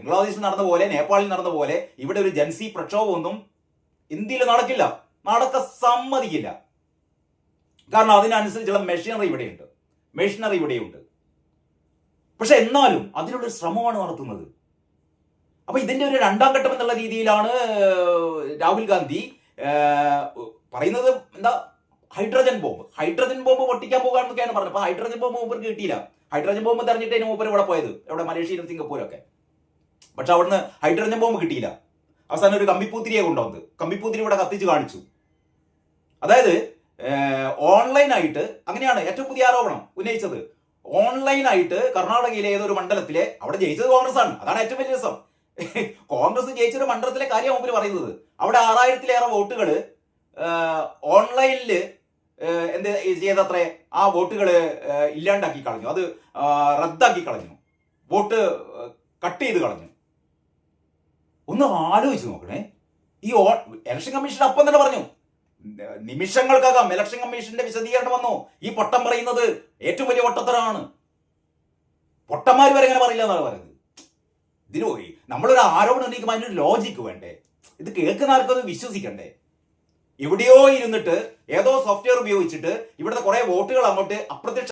ബംഗ്ലാദേശിൽ നടന്ന പോലെ നേപ്പാളിൽ നടന്ന പോലെ ഇവിടെ ഒരു ജൻസി പ്രക്ഷോഭമൊന്നും ഇന്ത്യയിൽ നടക്കില്ല. നടക്ക സമ്മതിക്കില്ല. കാരണം അതിനനുസരിച്ചുള്ള മെഷീനറി ഇവിടെയുണ്ട്. മെഷീനറി ഇവിടെയുണ്ട്. പക്ഷെ എന്നാലും അതിനുള്ളൊരു ശ്രമമാണ് നടത്തുന്നത്. അപ്പൊ ഇതിന്റെ ഒരു രണ്ടാം ഘട്ടം എന്നുള്ള രീതിയിലാണ് രാഹുൽ ഗാന്ധി പറയുന്നത് എന്താ? Hydrogen bomb. ഹൈഡ്രജൻ ബോംബ് പൊട്ടിക്കാൻ പോകാന്നൊക്കെയാണ് പറഞ്ഞത്. അപ്പൊ ഹൈഡ്രജൻ ബോംബ് മൂപ്പർക്ക് കിട്ടിയില്ല. ഹൈഡ്രജൻ ബോംബ് തെരഞ്ഞിട്ട് മൂപ്പർ ഇവിടെ പോയത്? ഇവിടെ മലേഷ്യയിലും സിംഗപ്പൂരൊക്കെ. പക്ഷെ അവിടുന്ന് ഹൈഡ്രജൻ ബോംബ് കിട്ടിയില്ല. അവസാനം ഒരു കമ്പിപ്പൂത്തിരിയെ കൊണ്ടുവന്നത്. കമ്പിപ്പൂത്തിരി ഇവിടെ കത്തിച്ച് കാണിച്ചു. അതായത് ഓൺലൈനായിട്ട് അങ്ങനെയാണ് ഏറ്റവും പുതിയ ആരോപണം ഉന്നയിച്ചത്. ഓൺലൈനായിട്ട് കർണാടകയിലെ ഏതൊരു മണ്ഡലത്തിലെ അവിടെ ജയിച്ചത് കോൺഗ്രസ് ആണ് അതാണ് ഏറ്റവും വലിയ രസം. കോൺഗ്രസ് ജയിച്ചൊരു മണ്ഡലത്തിലെ കാര്യം മുമ്പിൽ പറയുന്നത്. അവിടെ ആറായിരത്തിലേറെ വോട്ടുകൾ ഓൺലൈനിൽ എന്ത് ചെയ്തത്രേ ആ വോട്ടുകൾ ഇല്ലാണ്ടാക്കി കളഞ്ഞു. അത് റദ്ദാക്കി കളഞ്ഞു. വോട്ട് കട്ട് ചെയ്ത് കളഞ്ഞു. ഒന്ന് ആലോചിച്ച് നോക്കണേ. ഈ ഇലക്ഷൻ കമ്മീഷൻ അപ്പം തന്നെ പറഞ്ഞു. നിമിഷങ്ങൾക്കകം ഇലക്ഷൻ കമ്മീഷന്റെ വിശദീകരണം വന്നു. ഈ പൊട്ടം പറയുന്നത് ഏറ്റവും വലിയ പൊട്ടത്തരമാണ് പൊട്ടന്മാർ വരെ ഇങ്ങനെ പറയില്ല എന്നാണ് പറയുന്നത്. ഇതിന് പോയി. നമ്മളൊരു ആരോപണം ഉന്നയിക്കുമ്പോൾ അതിനൊരു ലോജിക്ക് വേണ്ടേ? ഇത് കേൾക്കുന്ന ആർക്കൊന്ന് വിശ്വസിക്കണ്ടേ? എവിടെയോ ഇരുന്നിട്ട് ഏതോ സോഫ്റ്റ്വെയർ ഉപയോഗിച്ചിട്ട് ഇവിടുത്തെ കുറെ വോട്ടുകൾ അങ്ങോട്ട് അപ്രത്യക്ഷ